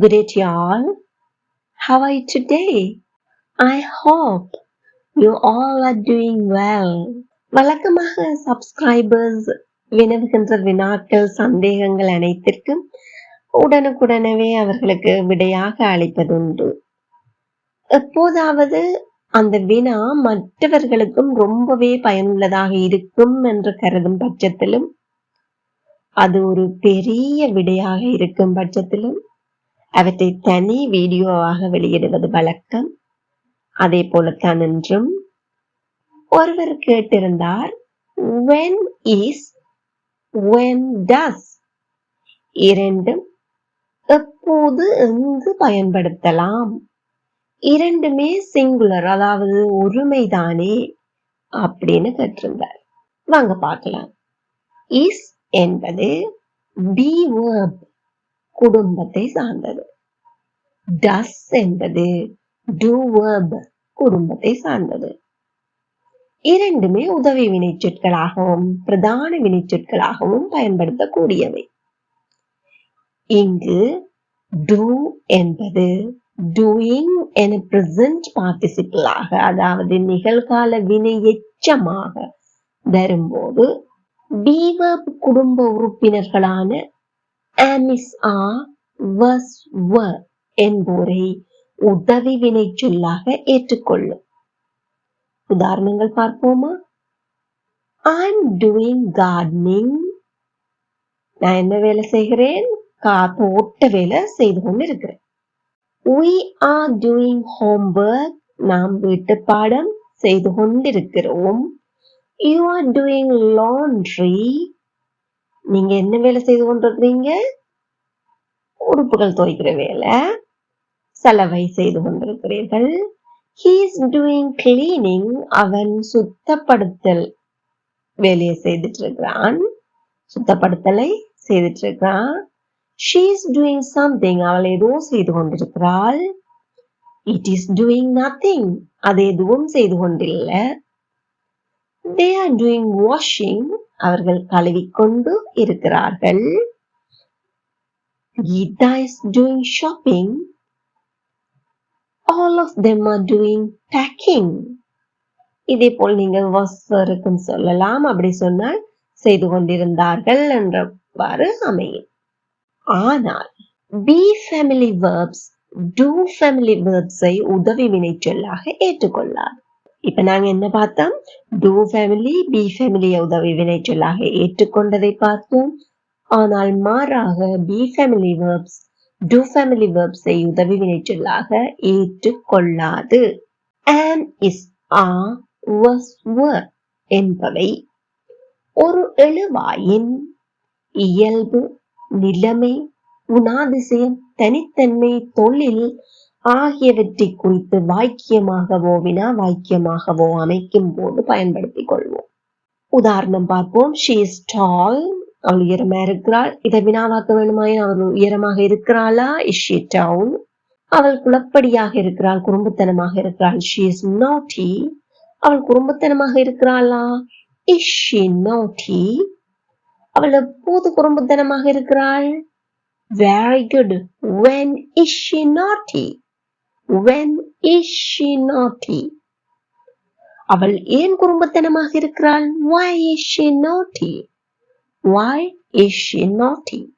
Good day to you all. How are you today? I hope you all are doing well. வழக்கமாக subscribers வினவுகின்ற வினாக்கள் சந்தேகங்கள் அனைத்திற்கும் உடனுக்குடனவே அவர்களுக்கு விடையாக அளிப்பதுண்டு எப்போதாவது அந்த வினா மற்றவர்களுக்கும் ரொம்பவே பயனுள்ளதாக இருக்கும் என்று கருதும் பட்சத்திலும் அது ஒரு பெரிய விடையாக இருக்கும் பட்சத்திலும் அவற்றை தனி வீடியோவாக வெளியிடுவது வழக்கம். அதே போலத்தான் என்றும் ஒருவர் கேட்டிருந்தார் when is when does? இரண்டும் எப்போது எங்கு பயன்படுத்தலாம். இரண்டுமே சிங்குலர் அதாவது ஒருமைதானே அப்படின்னு கேட்டிருந்தார். வாங்க பார்க்கலாம். இஸ் என்பது பி வேர்ப் குடும்பத்தை சார்ந்தது. டஸ் என்பது டூ குடும்பத்தை சார்ந்தது. இரண்டுமே உதவி வினைச்சொற்களாகவும் பிரதான வினைச்சொற்களாகவும் பயன்படுத்தக்கூடியவை. இங்கு டூ என்பது டூயிங் என பிரசன்ட் பார்ட்டிசிபிளாக அதாவது நிகழ்கால வினை எச்சமாக வரும்போது பீவர்ப் குடும்ப உறுப்பினர்களான ஆமிஸ் ஆ வஸ் வ என்போரை உதவி வினை சொல்லாக ஏற்றுக்கொள்ளும். உதாரணங்கள் பார்ப்போமா? ஐம் டூயிங் கார்டனிங் நான் என்ன வேலை செய்கிறேன்? கா தோட்ட வேலை செய்து கொண்டு இருக்கிறேன் we are doing நாம் வீட்டு பாடம் செய்து கொண்டிருக்கிறோம். யூ ஆர் டூயிங் லாண்ட்ரி நீங்க என்ன வேலை செய்து கொண்டிருக்கிறீங்க? உடுப்புகள் துவைக்கிற வேலை. சலவை செய்து கொண்டிருக்கிறீர்கள். ஹீ இஸ் டூயிங் கிளீனிங் அவன் சுத்தப்படுத்தல் வேலையை செய்துட்டு இருக்கிறான் சுத்தப்படுத்தலை செய்துட்டு இருக்கிறான் she இஸ் டூயிங் சம்திங் அவள் ஏதோ செய்து கொண்டிருக்கிறாள். இட் இஸ் டூயிங் நத்திங் அது எதுவும் செய்து கொண்டில்லை. தே ஆர் டூயிங் வாஷிங் அவர்கள் கழுவிக்கொண்டு இருக்கிறார்கள். Geetha is doing shopping. All of them are doing packing. இதே போல் நீங்கள் வசருக்கும் சொல்லலாம். அப்படி சொன்னால் செய்து கொண்டிருந்தார்கள் என்றவாறு அமையும். ஆனால் be family verbs do family வேர்ப்ஸை உதவி வினைச்சொல்லாக ஏற்றுக்கொள்ளாது இப்ப நாங்க என்ன பார்த்தோம்? டூ ஃபேமிலி பி ஃபேமிலியை உதவி வினைச்சொல்லாக ஏற்றுக்கொண்டதை பார்த்தோம். ஆனால் மாறாக be family verbs do family வேர்ப்ஸை உதவி வினைச்சொல்லாக ஏற்றுக்கொள்ளாது. ஆம் இஸ் ஆ வஸ் வர் என்பவை ஒரு எழுவாயின் இயல்பு நிலைமை குணாதிசயம் தனித்தன்மை தொழில் ஆகியவற்றை குறித்து வாக்கியமாகவோ வினா வாக்கியமாகவோ அமைக்கும் போது பயன்படுத்திக் கொள்வோம். உதாரணம் பார்ப்போம். ஷீ இஸ் டால் அவள் உயரமா இருக்கிறாள். இதை வினாவாக்க வேணுமாயின் அவள் உயரமாக இருக்கிறாளா? இஸ் ஷி டவுன் அவள் குளப்படியாக இருக்கிறாள். குறும்புத்தனமாக இருக்கிறாள். ஷி இஸ் நாட்டி அவள் குறும்புத்தனமாக இருக்கிறாளா? இஸ் ஷி நோட்டி அவள் எப்போது குறும்புத்தனமாக இருக்கிறாள்? Very good when is she naughty when is she naughty அவள் ஏன் குறும்புத்தனமாக இருக்கிறாள்? Why is she naughty? Why is she naughty?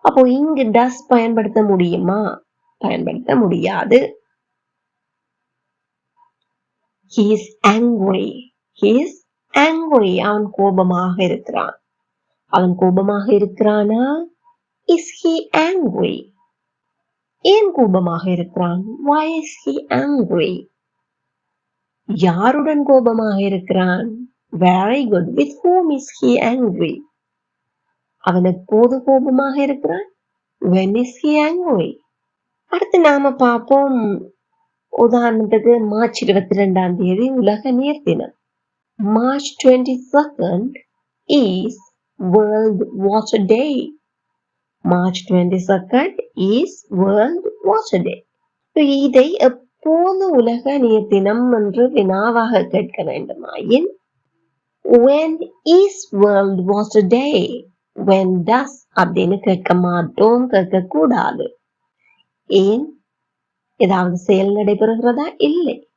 அப்போ இங்கு டஸ் பயன்படுத்த முடியுமா? பயன்படுத்த முடியாது. He is angry. He is angry. அவன் கோபமாக இருக்கிறான். அவன் கோபமாக இருக்கிறானா? Is he angry? ஏன் கோபமாக இருக்கிறான்? வை இஸ் ஹி ஆங்க்ரி யாருடன் கோபமாக இருக்கிறான்? Very good with whom is he angry அவன் எப்போது கோபமாக இருக்கிறான்? வென் இஸ் ஹி ஆங்க்ரி அடுத்து நாம பார்ப்போம். உதாரணத்துக்கு மார்ச் இருபத்தி ரெண்டாம் தேதி உலக நீர் தினம். March twenty second is world water day March twenty second is world water day இதை எப்போது உலக நீர் தினம் என்று வினாவாக கேட்க வேண்டுமாயின் when is world water day? When does அப்படின்னு கேட்க மாட்டோம் கேட்க கூடாது. ஏன்? ஏதாவது செயல் நடைபெறுகிறதா? இல்லை.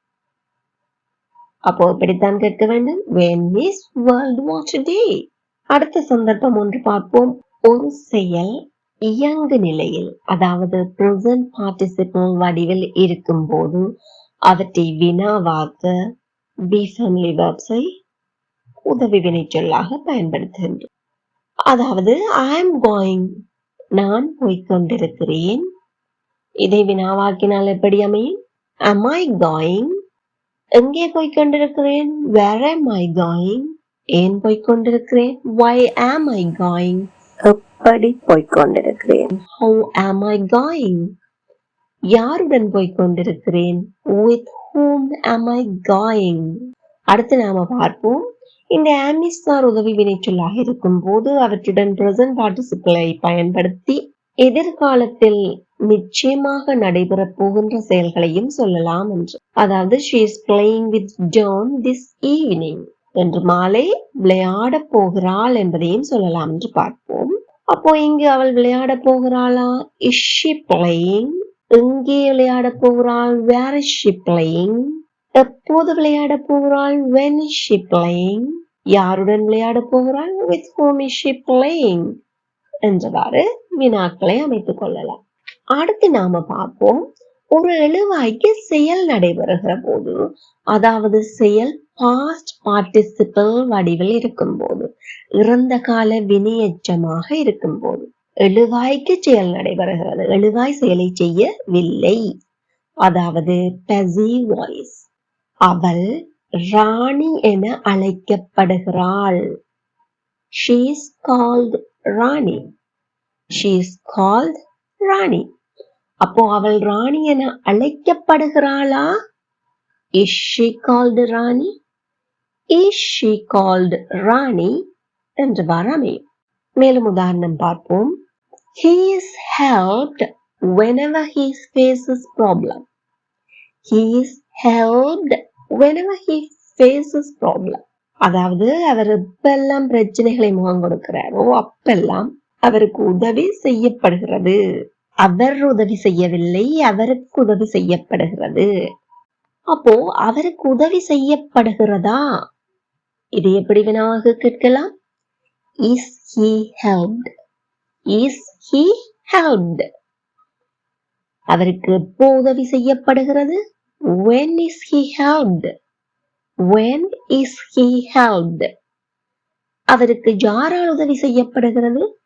அப்போ இப்படித்தான் கேட்க வேண்டும். When is world water day? அடுத்த சந்தர்ப்பம் ஒன்று பார்ப்போம். ஒரு செயல் இயங்கு நிலையில் அதாவது ப்ரெசன்ட் பார்ட்டிசிபல் வடிவில் இருக்கும் போது அவற்றை வினாவாக்க பி ஃபேமிலி verbs உதவி வினைச்சொல்லாக பயன்படுத்துகின்றோம். அதாவது ஐ எம் கோயிங் நான் போய்க்கொண்டிருக்கிறேன். இதை வினாவாக்கினால் எப்படி அமையும்? Am I going? எங்கே போய்க்கொண்டிருக்கிறேன்? Where am I going? ஏன் போய்க்கொண்டிருக்கிறேன்? Why am I going? எப்படி போய்க்கொண்டிருக்கிறேன். ஹவு ஆம் ஐ காயிங் யாருடன் போய்க்கொண்டிருக்கிறேன்? வித் ஹூம் ஆம் ஐ காயிங் அடுத்து நாம பார்ப்போம். இந்த ஆமிஸ்தார் உதவி வினைச்சொல்லாக இருக்கும் போது அவற்றுடன் பிரசன்ட் பார்ட்டிசிபிளை பயன்படுத்தி எதிர்காலத்தில் நிச்சயமாக நடைபெறப் போகின்ற செயல்களையும் சொல்லலாம் என்று. அதாவது she is playing with John this evening என்று மாலை விளையாடப் போகிறாள் என்பதையும் சொல்லலாம் என்று பார்ப்போம். அப்போ இங்கு அவள் விளையாட போகிறாளா? இஸ் she எங்கே விளையாட போகிறாள்? வேற is she எப்போது விளையாட போகிறாள்? வென் is she யாருடன் விளையாட போகிறாள்? With whom is she playing? என்றவாறு வினாக்களை அமைத்துக் கொள்ளலாம். அடுத்து நாம பார்ப்போம் ஒரு எழுவாய்க்கு செயல் நடைபெறுகிற போது அதாவது செயல் பாஸ்ட் பார்ட்டிசிபிள் வடிவில் இருக்கும் போது இறந்த கால வினையச்சமாக இருக்கும் போது எழுவாய்க்கு செயல் நடைபெறுகிறது. எழுவாய் செயலை செய்யவில்லை. அதாவது வாய்ஸ் அவள் ராணி என அழைக்கப்படுகிறாள். She is called Rani. She is called Rani. அப்போ அவள் ராணி என அழைக்கப்படுகிறாளா? Is she called Rani? Is she called Rani? என்றவாறு அமையும் மேலும் உதாரணம் பார்ப்போம். He is helped whenever he faces problem. He is helped whenever he faces problem. அதாவது அவர் எப்பெல்லாம் பிரச்சனைகளை முகம் கொடுக்கிறாரோ. அப்பெல்லாம் அவருக்கு உதவி செய்யப்படுகிறது. அவர் உதவி செய்யவில்லை அவருக்கு உதவி செய்யப்படுகிறது. அப்போ அவருக்கு உதவி செய்யப்படுகிறதா? இது எப்படி வினாவாக கேட்கலாம்? Is he helped is he helped அவருக்கு எப்போ உதவி செய்யப்படுகிறது? When is he helped? When is he helped? அவருக்கு யாரால் உதவி செய்யப்படுகிறது?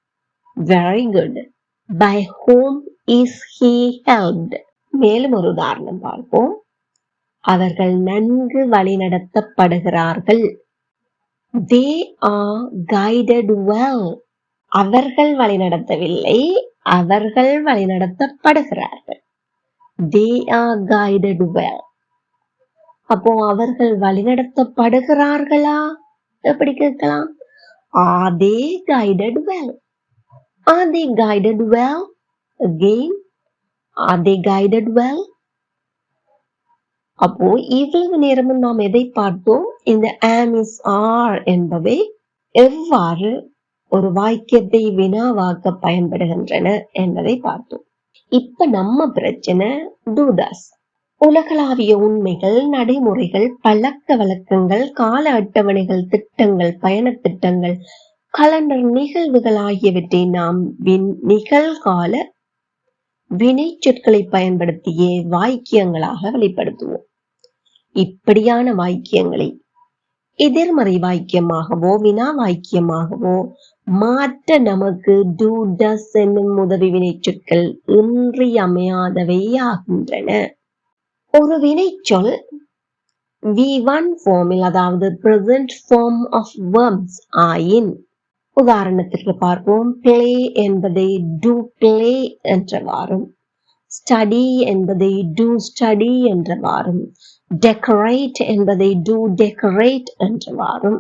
Very good. By whom is he helped மேலும் ஒரு உதாரணம் பார்ப்போம். அவர்கள் நன்கு வழிநடத்தப்படுகிறார்கள். தே ஆர் கைடட் வெல் அவர்கள் வழிநடத்தவில்லை அவர்கள் வழிநடத்தப்படுகிறார்கள். தே ஆர் கைடட் வெல் அப்போ அவர்கள் வழிநடத்தப்படுகிறார்களா? எப்படி கேட்கலாம்? Are they guided well are they guided well? Again are they guided well? அப்போ இவ்வளவு நேரமும் நாம் எதை பார்த்தோம் இந்த am is என்பவை எவ்வாறு ஒரு வாக்கியத்தை வினாவாக்க பயன்படுகின்றன என்பதை பார்த்தோம். இப்ப நம்ம பிரச்சனை டூதாஸ் உலகளாவிய உண்மைகள் நடைமுறைகள் பழக்க வழக்கங்கள் கால அட்டவணைகள் திட்டங்கள் பயண திட்டங்கள் கலண்டர் நிகழ்வுகள் ஆகியவற்றை நாம் வின் நிகழ்கால வினை சொற்களை பயன்படுத்தியே வாக்கியங்களாக வெளிப்படுத்துவோம். இப்படியான வாக்கியங்களை எதிர்மறை வாக்கியமாகவோ வினா வாக்கியமாகவோ மாற்ற நமக்கு டூ டஸ் என்னும் உதவி வினை சொற்கள் இன்றியமையாதவை ஆகின்றன. ஒரு வினைச்சொல் வி ஒன் ஃபார்மில் அதாவது பிரசன்ட் ஃபார்ம் ஆஃப் வேர்ம்ஸ் ஆயின் உதாரணத்திற்கு பார்ப்போம். பிளே என்பதை டு பிளே என்றவாறும். ஸ்டடி என்பதை டு ஸ்டடி என்றவாறும். டெக்கரேட் என்பதை டு டெக்கரேட் என்றவாறும்.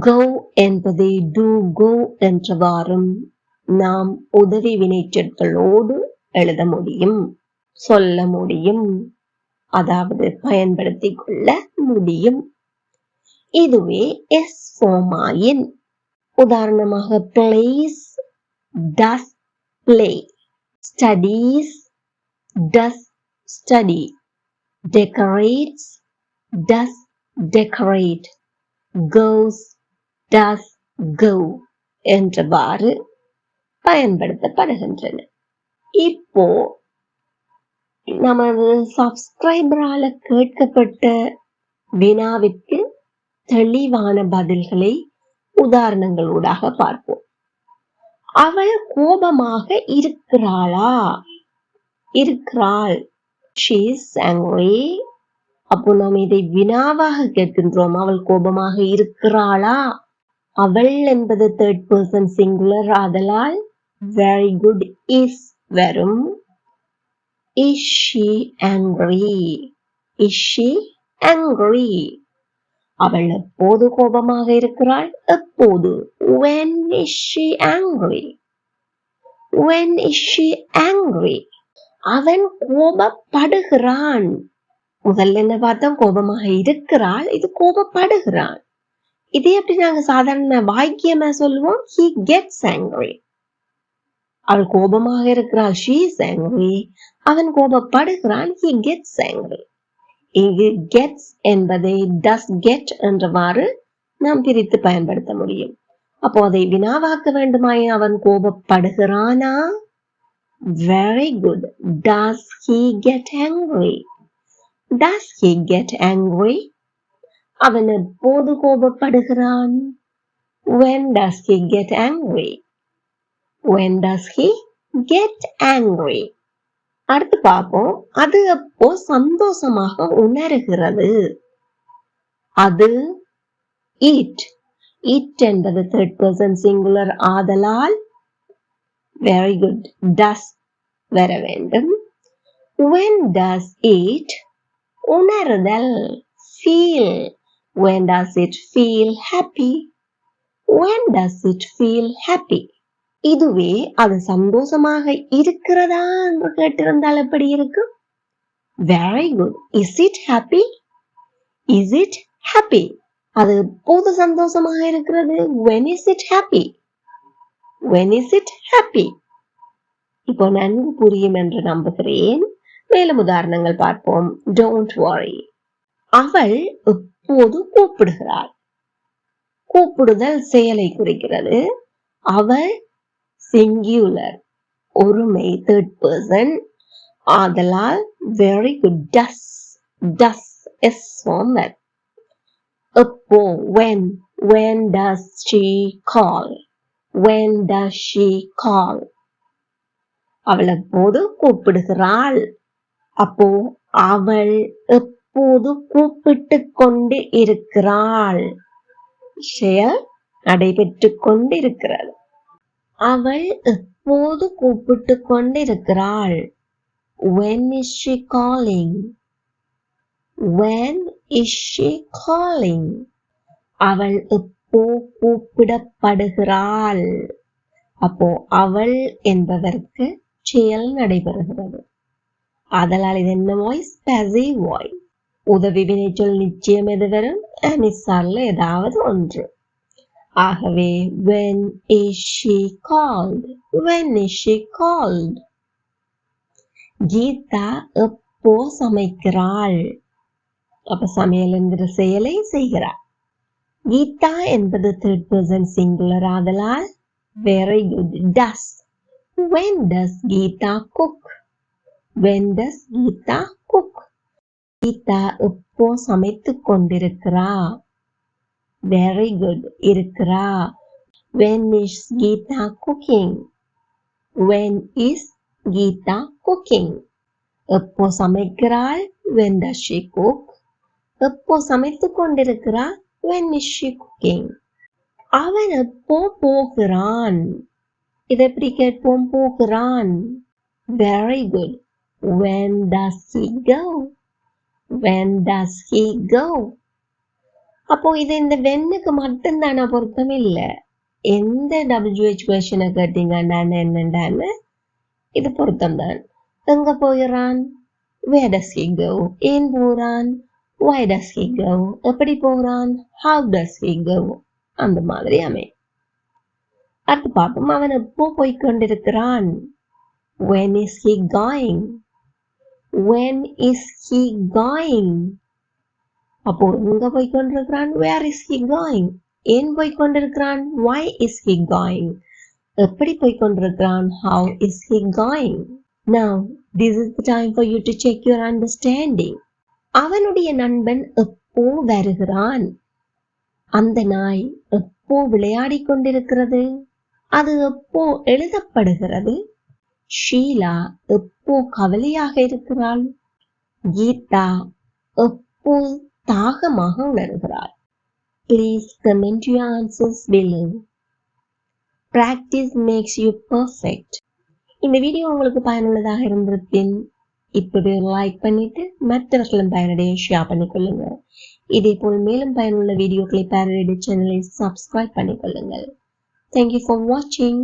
கோ என்பதை டு கோ என்றவாறும். நாம் உதவி வினைச்சொற்களோடு எழுத முடியும். சொல்ல முடியும். அதாவது பயன்படுத்திக் கொள்ள முடியும். இதுவே எஸ் ஃபோமாயின் உதாரணமாக plays does play studies does study decorates does decorate goes does go என்றவாறு பயன்படுத்தப்படுகின்றன. இப்போ நமது சப்ஸ்கிரைபரால கேட்கப்பட்ட வினாவிற்கு தெளிவான பதில்களை உதாரணங்களூடாக பார்ப்போம். அவள் கோபமாக இருக்கிறாளா? இருக்கிறாள். அப்போ நாம் இதை வினாவாக கேட்கின்றோம். அவள் கோபமாக இருக்கிறாளா? அவள் என்பது தேர்ட் பர்சன் சிங்குலர் ஆதலால் வெரி குட் இஸ் வரும் இஷி she angry is she angry அவள் எப்போது கோபமாக இருக்கிறாள்? எப்போது? When is she angry? When is she angry? அவன் கோபப்படுகிறான். முதல்ல என்ன பார்த்தோம்? கோபமாக இருக்கிறாள். இது கோபப்படுகிறான் இதே எப்படி நாங்க சாதாரண வாக்கியமா சொல்லுவோம் ஹி கெட்ஸ் angry. அவள் கோபமாக இருக்கிறாள். She is angry. அவன் கோபப்படுகிறான். He gets angry. இங்கு கெட்ஸ் என்பதை டஸ் கெட் என்றவாறு நாம் பிரித்து பயன்படுத்த முடியும். அப்போ அதை வினாவாக்க வேண்டுமாய் அவன் கோபப்படுகிறானா? Very good does he get angry does he get angry அவன் எப்போது கோபப்படுகிறான்? When does he get angry? When does he get angry? அடுத்து பார்ப்போம். அது அப்போ சந்தோஷமாக உணர்கிறது. அது இட் இட் என்பது தேர்ட் பர்சன் சிங்குலர் ஆதலால் வெரி குட் டஸ் வர வேண்டும். When does it உணர்தல்? Feel. When does it feel happy? When does it feel happy? இதுவே அது சந்தோஷமாக இருக்கிறதா என்று கேட்டிருந்தால் எப்படி இருக்கும்? Very good is it happy is it happy அது எப்போது சந்தோஷமாக இருக்கிறது? When is it happy when is it happy இப்போ நன்கு புரியும் என்று நம்புகிறேன். மேலும் உதாரணங்கள் பார்ப்போம். டோன்ட் வாரி அவள் எப்போது கூப்பிடுகிறாள்? கூப்பிடுதல் செயலை குறிக்கிறது. அவள் சிங்கியுலர் ஒருமை தேர்ட் பர்சன் ஆதலால் very good does does s former எப்போ when when does she call when does she call அவளை போது கூப்பிடுகிறாள்? அப்போ அவள் எப்போது கூப்பிட்டு கொண்டு இருக்கிறாள்? செயல் நடைபெற்று கொண்டிருக்கிறது. அவள் எப்போது கூப்பிட்டு கொண்டிருக்கிறாள். When is she calling? When is she calling? அவள் எப்போ கூப்பிடப்படுகிறாள். அப்போ அவள் என்பதற்கு செயல் நடைபெறுகிறது. அதனால் இது என்ன வாய்ஸ் பேசிவ் வாய்ஸ் உதவி வினைச்சொல் நிச்சயம் எது வரும்? அனிசார்ல ஏதாவது ஒன்று. ஆகவே when is she called? When is she called? Geetha எப்போ சமைக்கிறாள்? அப்ப சமையல் என்கிற செயலை செய்கிறாள். கீதா என்பது தேர்ட் பர்சன் சிங்குலர் ஆதலால் very good does when does Geetha cook? When does Geetha cook? Geetha எப்போ சமைத்துக் கொண்டிருக்கிறா? வெரி குட் இருக்கிறா when is Geetha cooking when is Geetha cooking எப்போ சமைக்கிறாள். When does she cook? எப்போ சமைத்துக் கொண்டிருக்கிறாள். When is she cooking? அவன் எப்போ போகிறான்? இதை எப்படி கேட்போம்? போகிறான். Very good when does he go? When does he go? அப்போ இது இந்த வெண்ணுக்கு மட்டும்தானா பொருத்தம்? இல்லை. எந்த டபிள்யூஹெச் கொஷனை கேட்டீங்கன்னா என்னண்டான்னு? இது பொருத்தம் தான் எங்க போகிறான் where டஸ் ஹி go? ஏன் போறான்? Why does he go? எப்படி போறான்? How does he go? அந்த மாதிரி அமை அடுத்து பார்ப்போம். அவன் எப்போ போய் கொண்டிருக்கிறான்? When is he going? When is he going? அப்போ எங்க போய் கொண்டிருக்கிறான் வேர் இஸ் ஹி going? ஏன் போய் கொண்டிருக்கிறான் why இஸ் ஹி going? எப்படி போய் கொண்டிருக்கிறான் how is he going? Now this is the time for you to check your அவனுடைய நண்பன் எப்போ வருகிறான்? அந்த நாய் எப்போ விளையாடிக் கொண்டிருக்கிறது? அது எப்போ எழுதப்படுகிறது? ஷீலா எப்போ கவலையாக இருக்கிறாள்? கீதா எப்போ தாகமாக உணர்கிறார். Please comment you answers below practice makes you perfect இந்த வீடியோ உங்களுக்கு பயனுள்ளதாக இருந்திருப்பின் இப்பவே லைக் பண்ணிட்டு மற்றவர்களும் பயனடைய ஷேர் பண்ணிக்கொள்ளுங்க இதே போல் மேலும் பயனுள்ள வீடியோக்களை பேரடி சேனலை சப்ஸ்கிரைப் பண்ணிக்கொள்ளுங்கள் தேங்க்யூ ஃபார் வாட்சிங்